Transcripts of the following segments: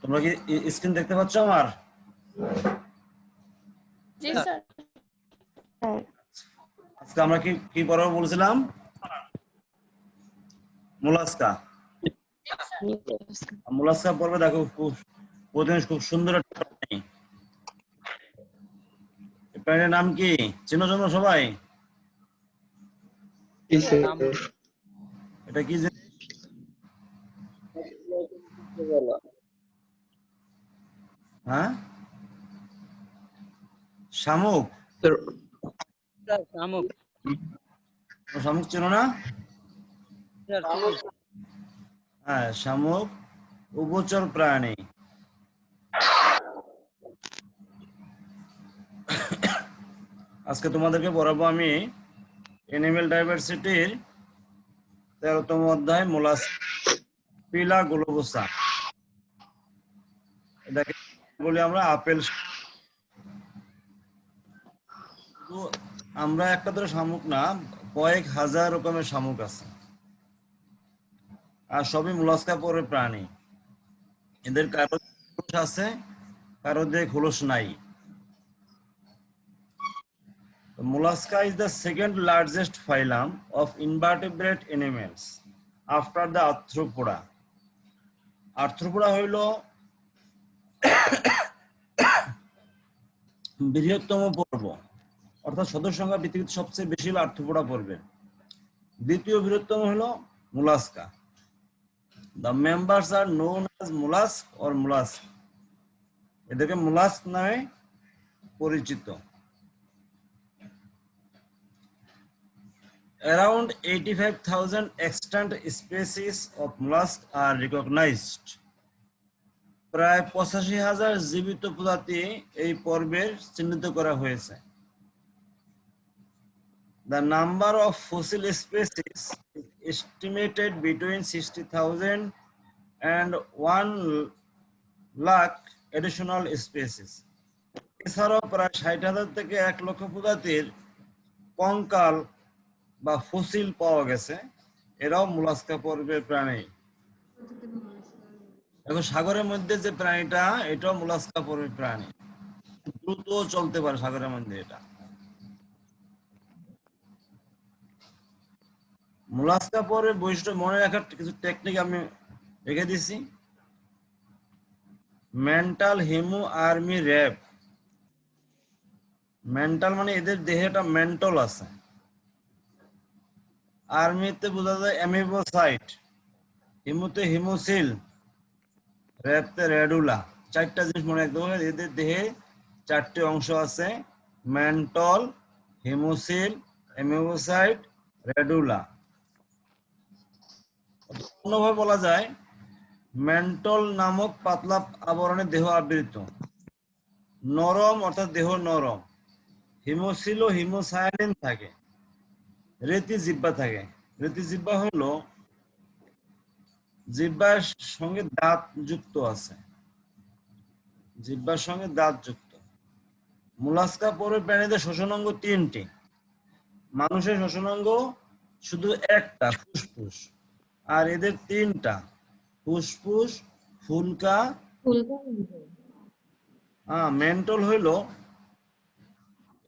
তোমরা কি স্ক্রিন দেখতে পাচ্ছ আমার? জি স্যার। আজকে আমরা কি কি পড়াবো বলছিলাম? মুলাস্কা। মুলাস্কা। পর্বে দেখো খুব প্রতিদিন খুব সুন্দর একটা প্রাণী এই নাম কি? চেনো জন্য সবাই? এটা কি? হ্যাঁ? শামুক? শামুক। শামুক চেনো না? হ্যাঁ শামুক উভচর প্রাণী। আজকে তোমাদেরকে পড়াবো আমি এনিমেল ডাইভার্সিটির তেরোতম অধ্যায় মোলাস পিলা গ্লোবোসা। এটাকে বলি আমরা আপেল আমরা একটা ধরে শামুক না, কয়েক হাজার রকমের শামুক আছে। আর সবই মুলাস্কা পরে প্রাণী। এদের কারও আছে, কারও দিয়ে খোলস নাই। Mollusca is the second largest phylum of invertebrate animals after the Arthropoda. Arthropoda হইল বৃহত্তম পর্ব অর্থাৎ সদস্য সংখ্যা পৃথিবীতে সবচেয়ে বেশি হলো আর্থ্রোপোডা পর্বের দ্বিতীয় বৃহত্তম হলো মুলাস্কা The members are known as mollusk or mollusk. এদেরকে mollusk নামে পরিচিত Around 85,000 extant species of mollusk are recognized. প্রায় পঁচাশি হাজার জীবিত প্রজাতি এই পর্বের চিহ্নিত করা হয়েছে The number of fossil species is estimated between 60,000 and 1 lakh additional species. এছাড়াও প্রায় ষাট হাজার থেকে এক লক্ষ প্রজাতির কঙ্কাল বা ফসিল পাওয়া গেছে, এরাও মুলাস্কা পর্বের প্রাণী। এখন সাগরের মধ্যে যে প্রাণীটা, এটাও মুলাস্কা পর্বের প্রাণী। দ্রুত চলতে পারে সাগরের মধ্যে এটা। মুলাস্কা পরে বৈশিষ্ট্য মনে রাখার কিছু টেকনিক আমি রেখে দিছি। Mental Himu army RAB mental মানে এদের দেহে একটা মেন্টল আছে। আর্মিতে বোঝা যায় অ্যামিবোসাইট হিমুতে হিমোসিল র্যাবতে রেডুলা, চারটা জিনিস মনে রাখতে হবে। এদের দেহে চারটি অংশ আছে, মেন্টল, হিমোসিল অ্যামিবোসাইট রেডুলা। অন্যভাবে বলা যায়, মেন্টল নামক পাতলা আবরণে দেহ আবৃত। নরম অর্থাৎ দেহ নরম। হিমোসিল ও হিমোসায়ালিন থাকে। রেতি জিব্বা থাকে। রেতি জিব্বা হলো জিব্বার সঙ্গে দাঁত যুক্ত আছে। জিব্বার সঙ্গে দাঁত যুক্ত। মুলাস্কা পরে প্রাণীদের শ্বসনাঙ্গ তিনটি। মানুষের শ্বসনাঙ্গ শুধু একটা, ফুসফুস। আর এদের তিনটা, ফুসফুস ফুলকা হ্যাঁ মেন্টল হইল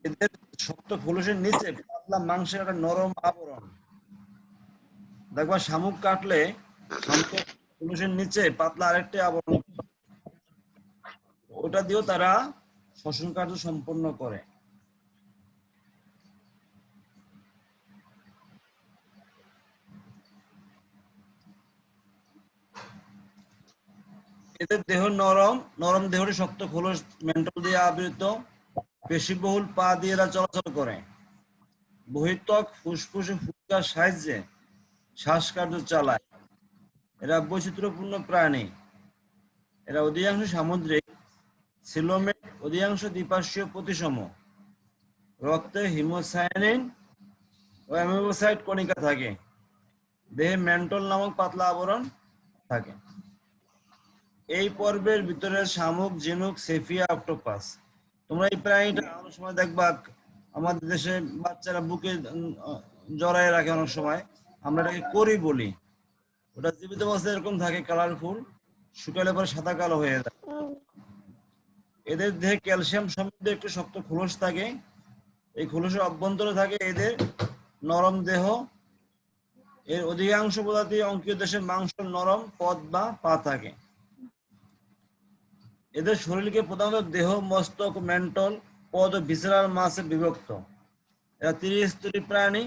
এদের শক্ত ফুলসের নিচে। পাতলা মাংসের একটা নরম আবরণ। দেখবা শামুক কাটলে নিচে পাতলা আরেকটি আবরণ। ওটা দিয়েও তারা শ্বসন কার্য সম্পন্ন করে। এদের দেহ নরম নরম দেহটি শক্ত, খোলস, মেন্টল দিয়ে আবৃত, পেশিবহুল, পা দিয়ে এরা চলাচল করে। বহিত্বক ফুসফুসে ফুসকার সাহায্যে শ্বাসকার্য চালায়। এরা বৈচিত্র্যপূর্ণ প্রাণী। এরা অধিকাংশ সামুদ্রিক, সিলোমেট, অধিকাংশ দ্বিপার্শ্বীয় প্রতিসম। রক্তে হিমোসায়ানিন ও অ্যামিবোসাইট কণিকা থাকে। দেহে মেন্টল নামক পাতলা আবরণ থাকে। এই পর্বের ভিতরে শামুক, ঝিনুক, সেফিয়া, অক্টোপাস। তোমরা এই প্রাণীটা সময় দেখবা আমাদের দেশে বাচ্চারা বুকে জড়ায় রাখে অনেক সময়। আমরা এটাকে করি বলি। ওটা জীবিত অবস্থায় এরকম থাকে কালারফুল শুকালে পরে সাদা, কালো হয়ে যায়। এদের দেহে ক্যালসিয়াম সমৃদ্ধ একটি শক্ত খোলস থাকে। এই খোলসের অভ্যন্তরে থাকে এদের নরম দেহ। এর অধিকাংশ প্রজাতি অঙ্কীয় দেশের মাংস, নরম পদ বা পা থাকে। এদের শরীরকে প্রধানত দেহ, মস্তক, মেন্টল পদ ও ভিসেরাল মাসে বিভক্ত। এরা ত্রিস্তরী প্রাণী।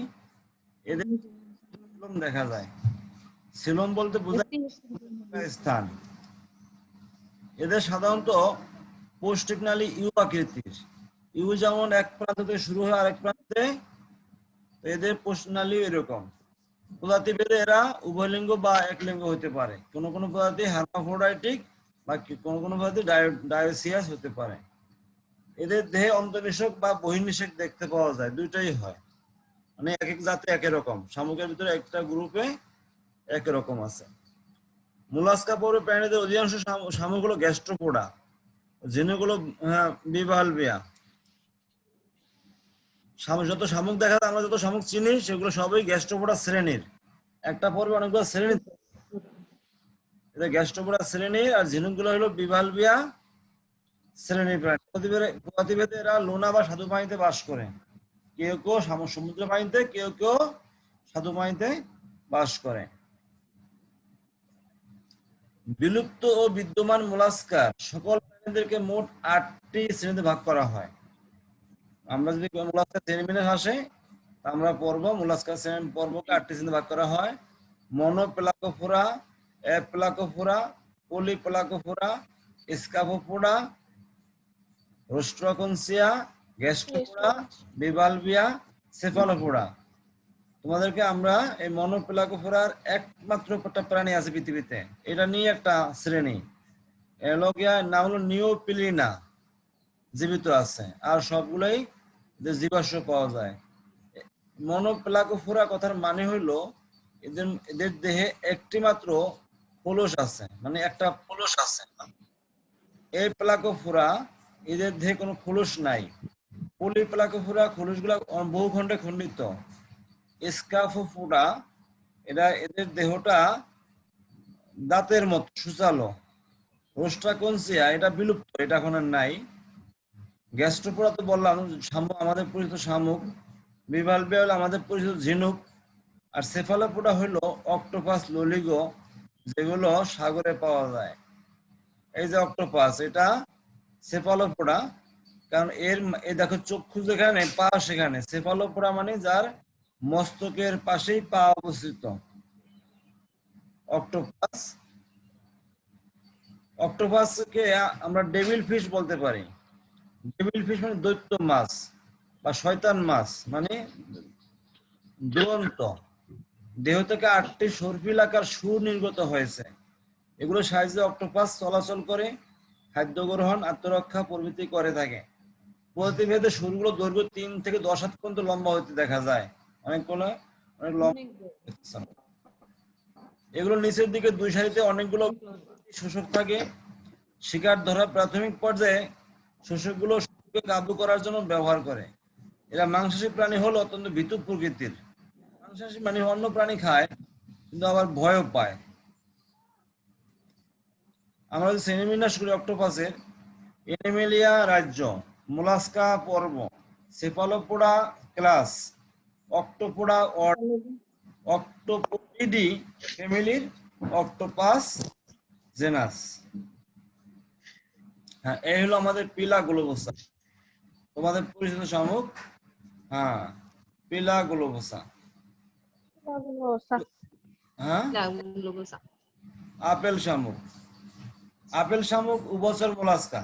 এদের সিলোম দেখা যায়। সিলোম বলতে বোঝায় স্থান। এদের সাধারণত পৌষ্টিক নালী ইউ আকৃতির। ইউ যেমন এক প্রান্ত থেকে শুরু হয় আরেক প্রান্তে এদের পোষনালী এরকম। প্রজাতি ভেদে এরা উভয়লিঙ্গ বা একলিঙ্গ হতে পারে। কোন কোন প্রজাতি হার্মাফ্রোডাইটিক বা কোন কোন প্রজাতি ডায়োসিয়াস হতে পারে। এদের দেহে অন্তর্নিষেক বা বহির্নিষেক দেখতে পাওয়া যায়, দুইটাই হয়। মানে এক এক জাতি এক এক রকম শামুকের ভিতরে একটা গ্রুপে এক রকম আছে। মুলাস্কা পৌর প্রাণীদের অধিকাংশ শামু- শামুক হলো গ্যাস্ট্রোপোডা। জিনুগুলো হ্যাঁ বিবাহাল বিয়া শামুক, যত শামুক দেখা যায়, আমরা যত শামুক চিনি, সেগুলো সবই গ্যাস্ট্রোপোডা শ্রেণির। একটা পর্বে অনেকগুলো শ্রেণি এটা গ্যাস্ট্রোপোডা শ্রেণির আর ঝিনুকগুলো হলো বিবাল বিয়া শ্রেণির প্রাণী এরা লোনা বা পানিতে বাস করে। কেউ কেউ সমুদ্র পানিতে কেউ কেউ স্বাদু পানিতে বাস করে। বিলুপ্ত ও বিদ্যমান মোলাস্কার সকল প্রাণীদেরকে মোট আটটি শ্রেণীতে ভাগ করা হয়। আমরা যদি মোলাস্কার শ্রেণি মেনে আসে আমরা পর্ব মোলাস্কার শ্রেণি পর্বকে আটটি শ্রেণীতে ভাগ করা হয়। মনোপ্লাকোফোরা অ্যাপ্লাকোফোরা পলিপ্লাকোফোরা, স্কাফোফোরা রোস্ট্রকনসিয়া সেফালোফোরা তোমাদেরকে আমরা এই মনোপ্লাকোফোরার একমাত্র প্রাণী আছে পৃথিবীতে? এটা নিয়ে একটা শ্রেণি। নাম হলো নিওপিলিনা জীবিত আছে। আর সবগুলোই যে জীবাশ্ম পাওয়া যায়। মনোপ্লাকোফোরা কথার মানে হইল এদের এদের দেহে একটি মাত্র পোলস আছে। মানে একটা পোলস আছে। এই প্লাকোফোরা এদের দেহে কোনো খোলস নাই। পলিপ্লাকোফোরা খোলসগুলো বহু খণ্ডে খণ্ডিত। স্কাফোফোরা, এরা এদের দেহটা দাঁতের মতো, সুচালো। রোস্ট্রাকনসিয়া এটা বিলুপ্ত, এটা এখন আর নাই। গ্যাস্ট্রোপোরা তো বললাম শামুক আমাদের পরিচিত শামুক বিভালবিয়া হলো আমাদের পরিচিত ঝিনুক, আর সেফালোপোডা হলো অক্টোপাস ললিগো যেগুলো সাগরে পাওয়া যায়। এই যে অক্টোপাস, এটা সেফালোপোডা কারণ এর দেখো চক্ষু যেখানে, পা সেখানে। সেফালোপোডা মানে যার মস্তকের পাশেই পা অবস্থিত। অক্টোপাস। অক্টোপাসকে আমরা ডেভিল ফিশ বলতে পারি। ডেভিল ফিশ মানে দৈত্য মাছ বা শয়তান মাছ মানে দুরন্ত। দেহ থেকে আটটি সর্পিল আকার সুর নির্গত হয়েছে। এগুলো সাহায্যে অক্টোপাস চলাচল করে। খাদ্য গ্রহণ আত্মরক্ষা প্রভৃতি করে থাকে। প্রতিভেদে সুরগুলো দৈর্ঘ্য তিন থেকে দশ হাত পর্যন্ত লম্বা হতে দেখা যায়। অনেকগুলো অনেক লম্বা। এগুলো নিচের দিকে দুই সারিতে অনেকগুলো শোষক থাকে। শিকার ধরা প্রাথমিক পর্যায়ে শোষকগুলো কাবু করার জন্য ব্যবহার করে। এরা মাংসাশী প্রাণী হলো অত্যন্ত ভীতু প্রকৃতির। মাংসাশী মানে অন্য প্রাণী খায় কিন্তু আবার ভয়ও পায়। আমরা যদি শ্রেণীবিন্যাস করি অক্টোপাসের। এনিমেলিয়া রাজ্য মোলাস্কা পর্ব সেফালোপোডা ক্লাস অক্টোপোডা অর্ডার অক্টোপোডিডি ফ্যামিলির অক্টোপাস জেনাস। হ্যাঁ এই হলো আমাদের পিলা গ্লোবোসা। তোমাদের পরিচিত শামুক? হ্যাঁ পিলা গ্লোবোসা। হ্যাঁ? আপেল শামুক। আপেল শামুক উবছর মোলাস্কা।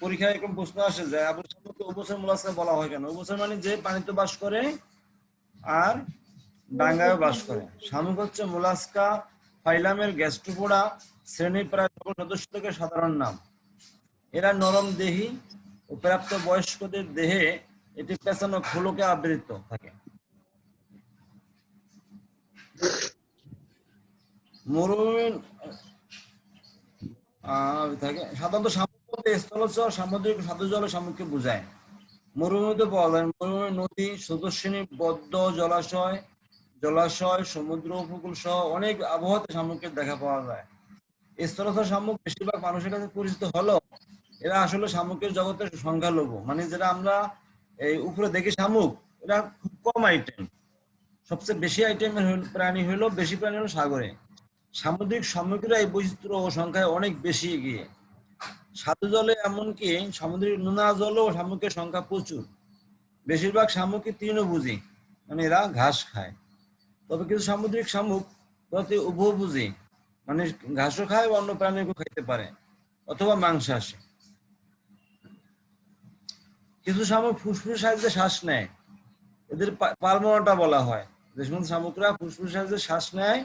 পরীক্ষায় এরকম প্রশ্ন আসে যায় আপেল শামুককে উবছর মোলাস্কা বলা হয় কেন? উবছর মানে যে পানিতে বাস করে আর ডাঙ্গায় বাস করে। শামুক হচ্ছে মোলাস্কা ফাইলামের গ্যাস্ট্রোপোডা শ্রেণির প্রায় সকল সদস্য থেকে সাধারণ নাম। এরা নরম দেহি ও প্রাপ্ত বয়স্কদের দেহে এটি পেছানো খোলকে আবৃত থাকে। মরুভূমি আহ, থাকে। সাধারণত সামুদ্রিক স্থলচর সামুদ্রিক সাধু জল শামুককে বোঝায়। মরুভূমিতে পাওয়া যায় মরুভূমি নদী স্রোতস্বিনী বদ্ধ জলাশয় জলাশয়, সমুদ্র উপকূল সহ অনেক আবহাওয়াতে শামুকের দেখা পাওয়া যায়। স্থলচর শামুক বেশিরভাগ মানুষের কাছে পরিচিত হলেও এরা আসলে শামুকের জগতের সংখ্যালঘু। মানে যেটা আমরা এই উপরে দেখি শামুক, এরা খুব কম আইটেম সবচেয়ে বেশি আইটেমের প্রাণী হলো বেশি প্রাণী হলো সাগরে। সামুদ্রিক শামুকেরা এই বৈচিত্র্য ও সংখ্যায় অনেক বেশি এগিয়ে। সাধু জলে এমনকি সামুদ্রিক নোনা জলেও শামুকের সংখ্যা প্রচুর। বেশিরভাগ শামুকই তৃণভোজী মানে এরা ঘাস খায়। তবে কিছু সামুদ্রিক শামুক প্রতি উভভোজী মানে ঘাসও খায় বা অন্য প্রাণীকেও খাইতে পারে, অথবা মাংস আসে। কিছু শামুক ফুসফুস সাহায্যে শ্বাস নেয়। এদের পালমোনাটা বলা হয়। যে সমস্ত শামুকরা ফুসফুস সাহায্যে শ্বাস নেয়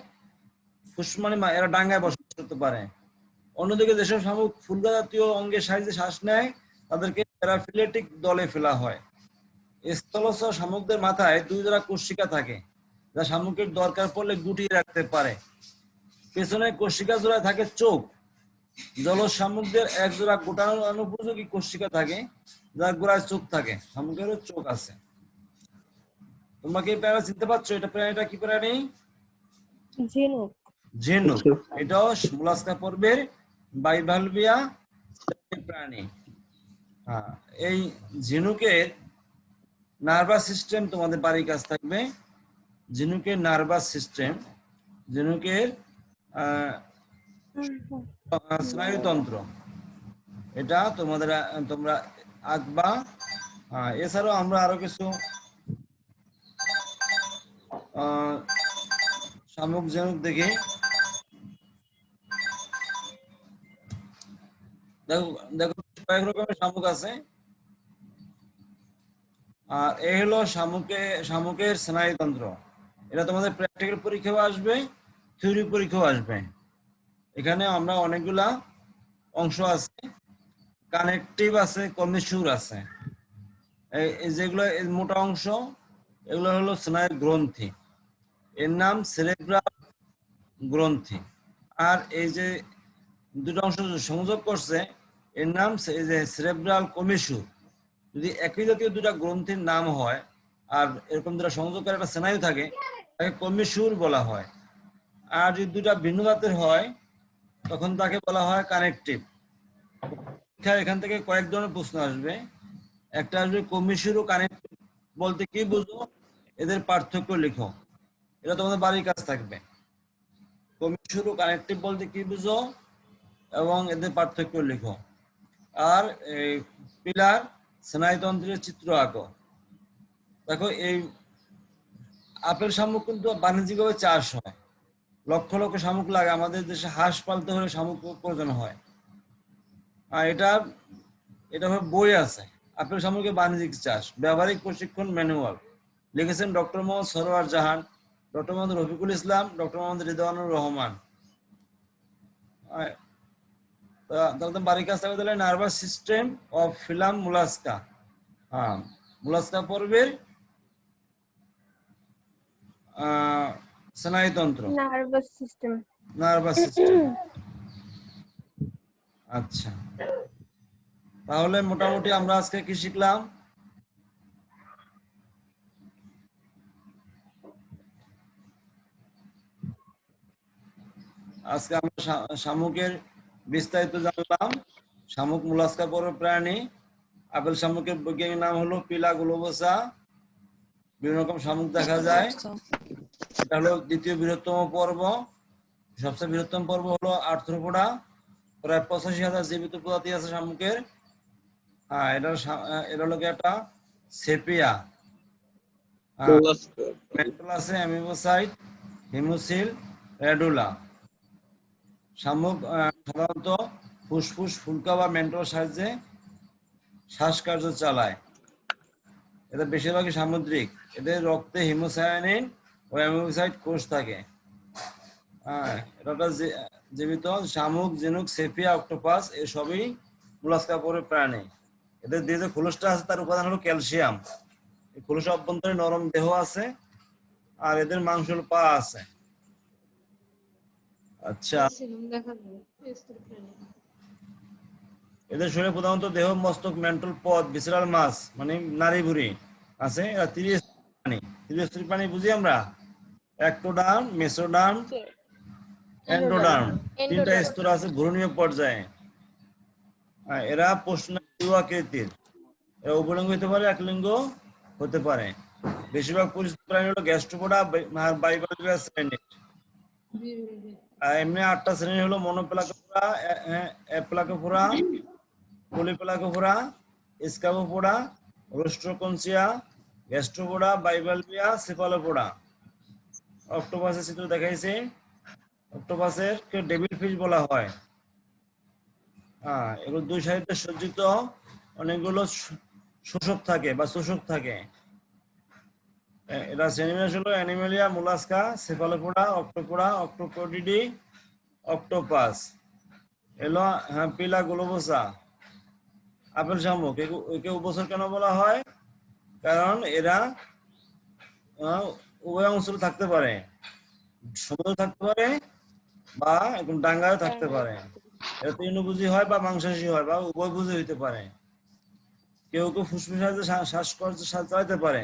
ফুস মানে মা- এরা ডাঙ্গায় বসবাস করতে পারে। অন্যদিকে যেসব শামুক ফুলগা জাতীয় অঙ্গের সাহায্যে শ্বাস নেয়, তাদেরকে প্যারাফিলেটিক দলে ফেলা হয়। স্থলচর শামুকদের মাথায় দুই জোড়া কোষিকা থাকে, যা শামুকের দরকার পড়লে গুটিয়ে রাখতে পারে। পেছনে কোষিকা জোড়ায় থাকে চোখ। জল শামুকদের এক জোড়া গোটানোর অনুপযোগী কোষিকা থাকে, যার গোড়ায় চোখ থাকে। শামুকেরও চোখ আছে। তোমরা কি প্রাণী চিনতে পারছ? এটা প্রাণীটা কি প্রাণী? ঝিনুক। ঝিনুক এটাও মুলাস্কা পর্বের বাইভালভিয়া প্রাণী। হ্যাঁ এই ঝিনুকের নার্ভাস সিস্টেম তোমাদের বাড়ির কাছ থাকবে। ঝিনুকের নার্ভাস সিস্টেম ঝিনুকের স্নায়ুতন্ত্র। এটা তোমাদের তোমরা আঁকবা। আহ, এছাড়াও আমরা আরও কিছু আহ, শামুক ঝিনুক দেখি। শামুক আছে। আর এই হলো শামুকে, শামুকের স্নায়ুতন্ত্র। এটা তোমাদের প্র্যাকটিক্যাল পরীক্ষাও আসবে থিওরি পরীক্ষাও আসবে। এখানে আমরা অনেকগুলা অংশ আছে কানেকটিভ আছে কমিশুর আছে। যেগুলো মোটা অংশ, এগুলো হলো স্নায়ুর গ্রন্থি। এর নাম সেরেব্রাল গ্রন্থি। আর এই যে দুটো অংশ সংযোগ করছে এর নাম সেরেব্রাল কমিশুর যদি একই জাতীয় দুটা গ্রন্থের নাম হয়, আর এরকম দুটা সংযোগকারী একটা স্নায়ু থাকে, তাকে কমিশুর বলা হয়। আর যদি দুটা ভিন্ন জাতের হয়, তখন তাকে বলা হয় কানেকটিভ এখান থেকে কয়েক ধরনের প্রশ্ন আসবে। একটা আসবে কমিশুর ও কানেকটিভ বলতে কি বুঝো? এদের পার্থক্য লিখো। এটা তোমাদের বাড়ির কাজ থাকবে। কমিশুর ও কানেকটিভ বলতে কি বুঝো? এবং এদের পার্থক্য লিখো। আর পিলার স্নায়ুতন্ত্রের চিত্র আঁকো। দেখো এই আপেল শামুক কিন্তু বাণিজ্যিকভাবে চাষ হয়। লক্ষ লক্ষ শামুক লাগে। আমাদের দেশে হাঁস পালতে হলে শামুক প্রয়োজন হয়। আর এটা এটা বই আছে। আপেল শামুকের বাণিজ্যিক চাষ। ব্যবহারিক প্রশিক্ষণ ম্যানুয়াল। লিখেছেন doctor Mohammad Sarowar Jahan, doctor Mohammad Rafiqul Islam, doctor Mohammad Ridwanur Rahman. তাহলে বাড়ির কাছ থেকে তাহলে nervous system of phylum Mollusca হ্যাঁ মুলাস্কা পর্বের স্নায়ুতন্ত্র। নার্ভাস সিস্টেম নার্ভাস সিস্টেম আচ্ছা। তাহলে মোটামুটি আমরা আজকে কি শিখলাম? আজকে আমরা শামুকের বিস্তারিত জানলাম। শামুক মুলাস্কা পর্ব প্রাণী আপেল শামুকের বৈজ্ঞানিক নাম হলো পিলা গ্লোবোসা। বিভিন্ন রকম শামুক দেখা যায়। এটা হলো দ্বিতীয় বৃহত্তম পর্ব। সবচেয়ে বৃহত্তম পর্ব হলো আর্থ্রোপোডা। প্রায় পঁচাশি হাজার জীবিত প্রজাতি আছে শামুকের। হ্যাঁ এটা এটা হলো কি একটা? সেপিয়া। মেন্টল আছে অ্যামিবোসাইট হিমোসিল রেডুলা। শামুক সাধারণত ফুসফুস, ফুলকা বা মেন্টল সাহায্যে শ্বাসকার্য চালায়। এটা বেশিরভাগই সামুদ্রিক। এদের রক্তে হিমোসায়ানিন ও অ্যামিবোসাইট কোষ থাকে। এটা জীবিত শামুক ঝিনুক সেফিয়া, অক্টোপাস, এসবই মুলাস্কা পরে প্রাণী। এদের দিয়ে যে খোলসটা আছে, তার উপাদান হলো ক্যালসিয়াম। এই খোলসের অভ্যন্তরে নরম দেহ আছে, আর এদের মাংস পা আছে। আচ্ছা এদের শরীরে প্রধানত দেহ মস্তক মেন্টাল পদ বিসরাল মাছ মানে নারী বুড়ি আছে এরা তিরিশ প্রাণী তিরিশ প্রাণী বুঝি আমরা অ্যাক্টোডার্ম মেসোডার্ম এন্ডোডার্ম তিনটা স্তর আছে ভ্রূণীয় পর্যায়ে হ্যাঁ, এরা প্রশ্ন আকৃতির এরা উভলিঙ্গ হতে পারে একলিঙ্গ হতে পারে বেশিরভাগ পরিচিত প্রাণী হলো গ্যাস্ট্রোপোডা বাইবালিয়া শ্রেণি আর এমনি আটটা শ্রেণি হলো মনোপ্লাকোফোরা অ্যাপ্লাকোফোরা পলিপ্লাকোফোরা স্কাবোপোডা রোস্ট্রোকনসিয়া গ্যাস্ট্রোপোডা বাইবালবিয়া, সেফালোপোডা। অক্টোপাসের চিত্র দেখাইছে। অক্টোপাসের কে ডেভিল ফিশ বলা হয়। হ্যাঁ এগুলো দুই সাইডে সজ্জিত। অনেকগুলো শোষক থাকে বা শোষক থাকে। এ- এরা শ্রেণীবিন্যাস হলো অ্যানিমেলিয়া মুলাস্কা সেফালোপোডা অক্টোপোডা অক্টোপোডিডি অক্টোপাস এলো হ্যাঁ পিলা গ্লোবোসা আপেল শামুক একে- উপসর কেন বলা হয় কারণ এরা উভয় অংশ থাকতে পারে সমুদ্র থাকতে পারে বা একদম ডাঙ্গায় থাকতে পারে এরা তৃণভোজী হয় বা মাংসাশী হয় বা উভয়ভোজী হইতে পারে কেউ কেউ ফুসফুস সাহায্যে শ্বাস- শ্বাসকষ্ট সাহায্যে চালাতে পারে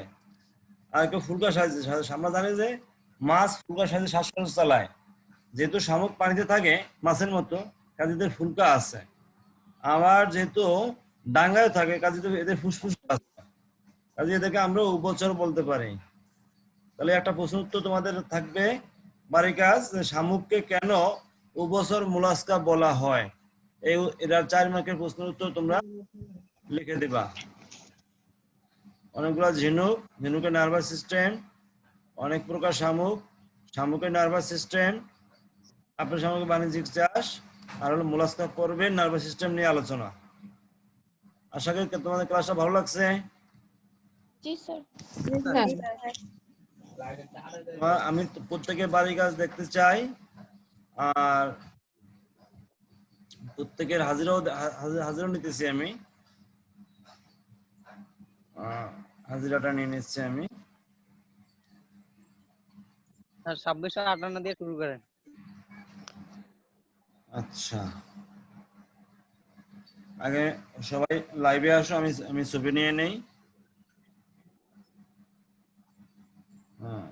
আর কেউ ফুলকা সাহায্যে- আমরা জানি যে মাছ ফুলকা সাহায্যে শ্বাসকষ্ট চালায়। যেহেতু শামুক পানিতে থাকে মাছের মতো, কাজে এদের ফুলকা আছে। আবার যেহেতু ডাঙ্গায় থাকে, কাজে তো এদের ফুসফুস আছে। কাজে এদেরকে আমরা উপচর বলতে পারি। তাহলে একটা প্রশ্ন উত্তর তোমাদের থাকবে বাড়ি কাজ শামুককে কেন উপচর মুলাস্কা বলা হয়? এই এরা চার মার্কের প্রশ্নের উত্তর তোমরা লিখে দিবা। অনেকগুলো ঝিনুক ঝিনুকের নার্ভাস সিস্টেম অনেক প্রকার শামুক শামুকের নার্ভাস সিস্টেম আপনার শামুকের বাণিজ্যিক চাষ আর হলো মুলাস্কা করবেন নার্ভাস সিস্টেম নিয়ে আলোচনা। আশা করি তোমাদের ক্লাসটা ভালো লাগছে? তোমার- আমি প্রত্যেকের বাড়ি গাছ দেখতে চাই আর প্রত্যেকের হাজিরাও হাজিরাও নিতেছি আমি। হাজিরাটা নিয়ে নিচ্ছি আমি। স্যার ছাব্বিশশো আটান্ন দিয়ে শুরু করেন। আচ্ছা। আগে সবাই লাইভে আসো আমি আমি ছবি নিয়ে নেই। হ্যাঁ।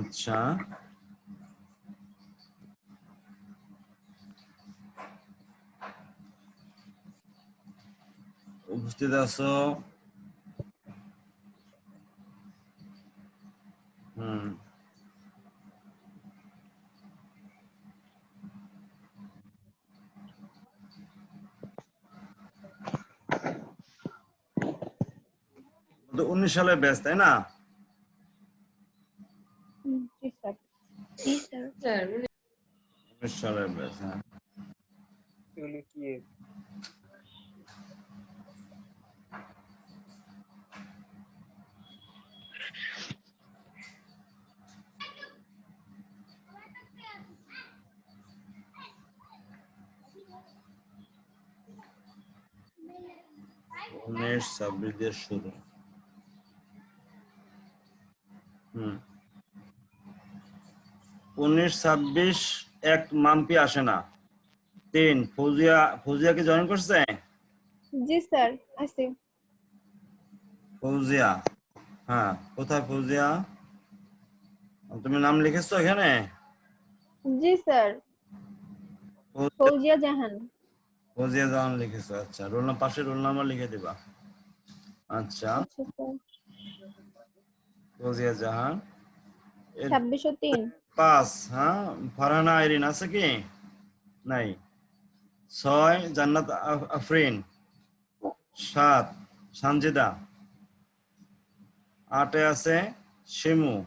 আচ্ছা। উপস্থিত আছো? হুম। উনিশ সালে ব্যাচ তাই না জি স্যার জি স্যার উনিশ সালের ব্যাচ হ্যাঁ এগুলি কি উনিশ ছাব্বিশ দিয়ে শুরু। হুম। উনিশ ছাব্বিশ এক মাম্পি আসে না। তিন ফৌজিয়া ফৌজিয়া কি জয়েন করছে? জি স্যার আছে ফৌজিয়া হ্যাঁ কোথায় ফৌজিয়া? তুমি নাম লিখেছো এখানে? জি স্যার। ফৌজিয়া- ফৌজিয়া জাহান। ফৌজিয়া জাহান লিখেছো আচ্ছা। রোল নাম্বার পাশে রোল নাম্বার লিখে দিবা। আচ্ছা। আচ্ছা ফৌজিয়া জাহান। এর ছাব্বিশশো তিন। পাঁচ হ্যাঁ? ফারহানা আইরিন আছে কি? নাই। ছয় জান্নাত আফ- আফরিন। সাত সানজিদা। আটে আছে শিমু।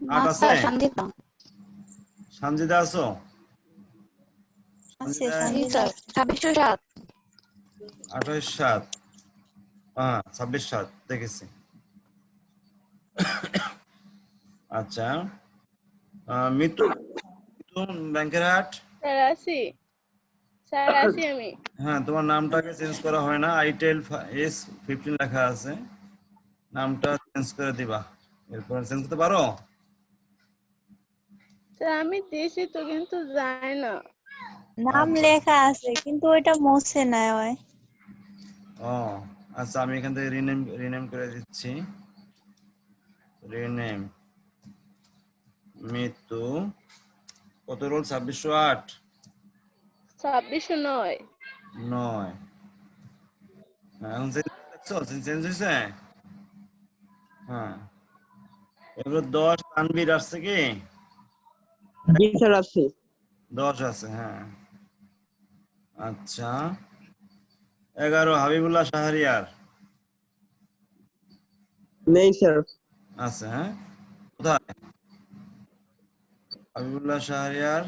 আট আছে? সানজিদা আছো আছে সঞ্জিতা জি স্যার ছাব্বিশশো সাত। আঠাশ সাত। হ্যাঁ ছাব্বিশ সাত দেখেছি। আচ্ছা মিতু মিতু ব্যাংকের হাট স্যার আসি। স্যার আসি আমি। হ্যাঁ তোমার নামটাকে চেঞ্জ করা হয় না। আইটেল এস ফিফটিন লেখা আছে। নামটা চেঞ্জ করে দিবা। এরপর চেঞ্জ করতে পারো? আমি দিয়েছি তো কিন্তু যায় না। নাম লেখা আছে কিন্তু ওইটা মোছে না হয় ও আচ্ছা আমি এখান থেকে রিনেম রিনেম করে দিচ্ছি। রিনেম মৃত্যু কত রোল ছাব্বিশশো আট? ছাব্বিশশো নয়। নয়। হ্যাঁ, এখন চেঞ্জ হয়েছে হ্যাঁ। এবার দশ তানবির আসছে কি? আছে দশ আছে হ্যাঁ। আচ্ছা। এগারো হাবিবুল্লাহ শাহরিয়ার। নেই স্যার। আছে হ্যাঁ? কোথায়? হাবিবুল্লাহ শাহরিয়ার।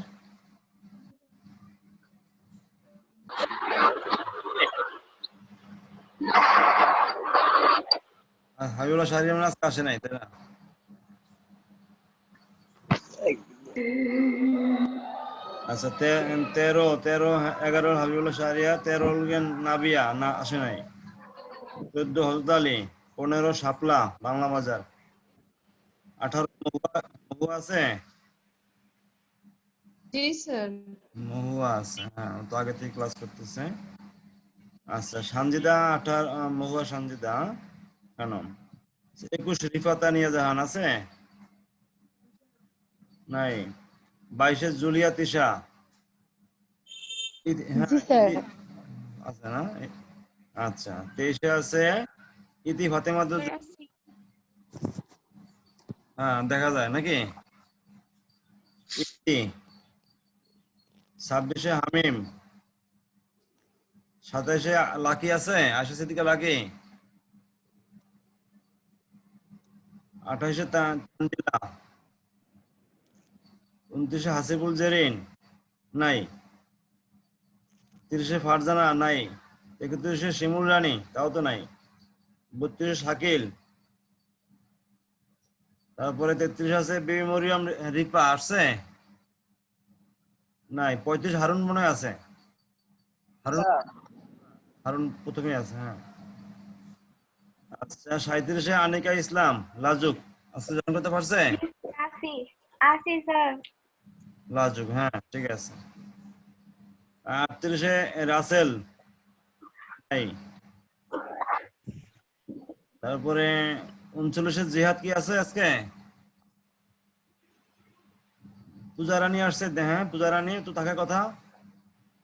হাবিবুল্লাহ শাহরিয়ার মানে আজকে আসে নাই তাই না? আচ্ছা তেরো তেরো এগারো হাবিবুল্লাহ শাহরিয়া তেরো নাবিয়া না আসে নাই। চোদ্দ হজরত আলী পনেরো শাপলা বাংলা বাজার আঠারো মহুয়া আছে? মহুয়া আছে হ্যাঁ তো আগে থেকে ক্লাস করতেছে। আচ্ছা সঞ্জিদা আঠার মহুয়া সঞ্জিদা কেন? একুশ রিফাতা নিয়ে জাহান আছে? নাই। বাইশে জুলিয়া তিশা। হ্যাঁ, আছে না? আচ্ছা তেইশে আছে ইতি ফাতেমা তো হ্যাঁ দেখা যায় নাকি? ছাব্বিশে হামিম। সাতাইশে লাকি আছে? আশি সিদ্দিকা লাকি। আঠাইশে তানজিলা। উনত্রিশে হাসিবুল জেরিন? নাই। তিরিশে ফারজানা? নাই। একত্রিশে শিমুল রানী? তাও তো নাই। বত্রিশে শাকিল? তারপরে তেত্রিশ আছে বিবি মরিয়ম রিপা আসছে? নাই পঁয়ত্রিশ হারুন মনে হয় আছে। হারুন হারুন প্রথমে আছে হ্যাঁ। আচ্ছা সাঁত্রিশে আনিকা ইসলাম লাজুক। আজকে জয়েন করতে পারছে? আসি স্যার। লাজুক হ্যাঁ ঠিক আছে। আটত্রিশে রাসেল। তারপরে উনচল্লিশে জিহাদ কি আছে আজকে? পূজা রানী আসছে হ্যাঁ পূজা রানী তো থাকার কথা।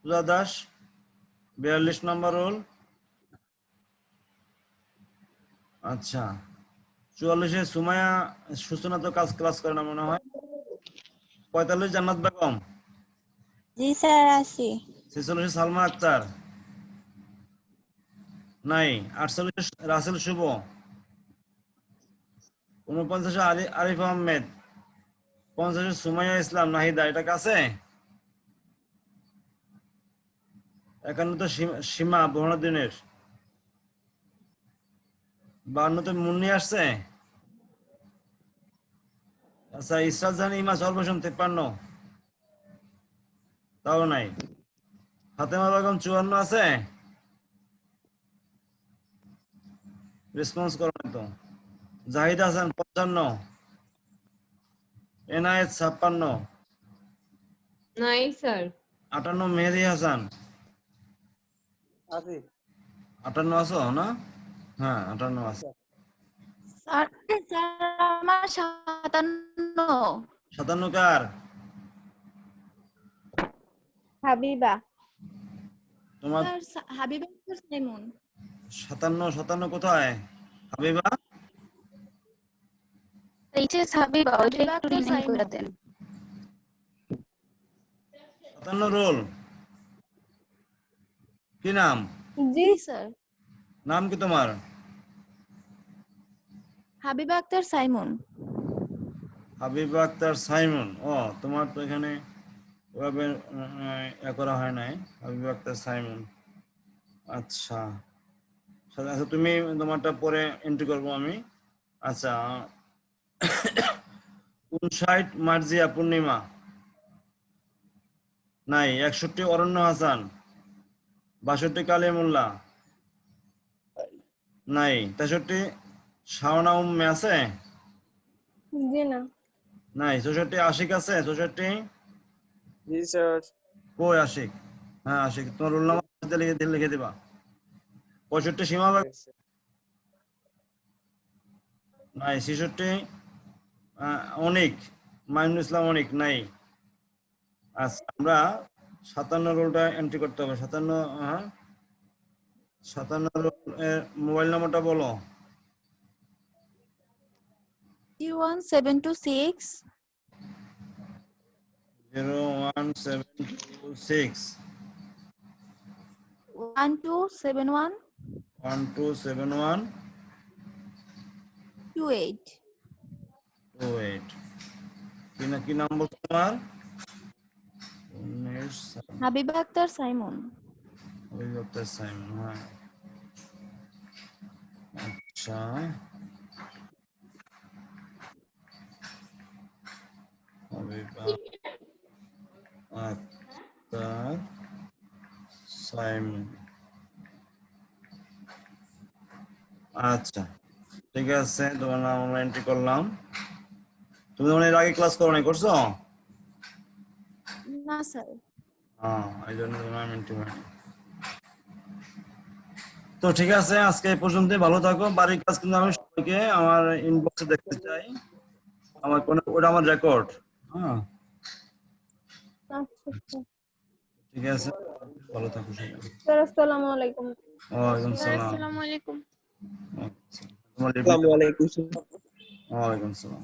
পূজা দাস, বিয়াল্লিশ নম্বর রোল। আচ্ছা চুয়াল্লিশে সুমায়া সূচনা তো কাজ ক্লাস করে না মনে হয়? পঁয়তাল্লিশ জান্নাত বেগম। জি স্যার আসি। ছেচল্লিশে সালমা আক্তার। নাই আটচল্লিশ রাসেল শুভ। উনপঞ্চাশে আলি আরিফ আহমেদ। পঞ্চাশে সুমাইয়া ইসলাম নাহিদা এটা কাছে? একান্নতে সীমা- সীমা বহরুদ্দিনের। বান্নতে মুন্নি আসছে? আচ্ছা ইসরাত জাহান ইমা সর্বসম তেপ্পান্ন। তাও নাই। ফাতেমা বেগম চুয়ান্ন আছে। রেসপন্স করো না তো। জাহিদ হাসান পঞ্চান্ন। এনায়েত ছাপ্পান্ন। নাই স্যার। আটান্ন মেহেদি হাসান। আছে আটান্ন আছো না? হ্যাঁ আটান্ন আছে। স্যার স্যার আমার সাতান্ন। সাতান্ন কার? হাবিবা। তোমার হাবিবা সাইমন। সাতান্ন সাতান্ন কোথায়? হাবিবা? এইচএস হাবিবা ওইটা একটু রিনেম করে দেন। সাতান্ন রোল। কি নাম? জি স্যার। নাম কি তোমার? হাবিবা আক্তার সাইমন। হাবিবা আক্তার সাইমন? ও, তোমার তো এখানে ওভাবে এ করা হয় নাই। হাবিবা আক্তার সাইমন। আচ্ছা। আচ্ছা তুমি তোমারটা পরে এন্ট্রি করব আমি। আচ্ছা। উনষাট মার্জিয়া পূর্ণিমা। নাই, একষট্টি অরণ্য হাসান। বাষট্টি কালিমুল্লাহ। নাই, তেষট্টি শাওনা উম্মে আছে? জি না। নাই চৌষট্টি আশিক আছে? চৌষট্টি? জি স্যার। কই আশিক? হ্যাঁ আশিক তোমার রোল নাম্বার লিখে দিলে লিখে দিবা। পঁয়ষট্টি সীমা নাই ছেষট্টি আহ, অনিক মাইনুল ইসলাম অনেক নাই। আচ্ছা আমরা সাতান্ন রোলটা এন্ট্রি করতে হবে। সাতান্ন হ্যাঁ সাতান্ন রোল মোবাইল নাম্বারটা বলো। 01 726 01726 1271 1271 28 28 কিনা কি নাম বলছো তোমার হাবিব আক্তার সাইমন হাবিব আক্তার সাইমন হ্যাঁ আচ্ছা আক্তার সাইমন আচ্ছা ঠিক আছে তোমার নাম আমরা এন্ট্রি করলাম। তুমি তোমার এর আগে ক্লাস করো নাই করছ? না স্যার হ্যাঁ এই জন্য তোমার এন্ট্রি হয়নি। তো ঠিক আছে আজকে এই পর্যন্তই ভালো থাকো। বাড়ির কাজ কিন্তু আমি সবাইকে আমার ইনবক্সে দেখতে চাই। আমার কোন ওটা আমার রেকর্ড ঠিক আছে। ভালো থাকো স্যার আসসালামু আলাইকুম। ওয়ালাইকুম সালাম। আসসালামু আলাইকুম। আচ্ছা, আসসালামু আলাইকুম। সালাম।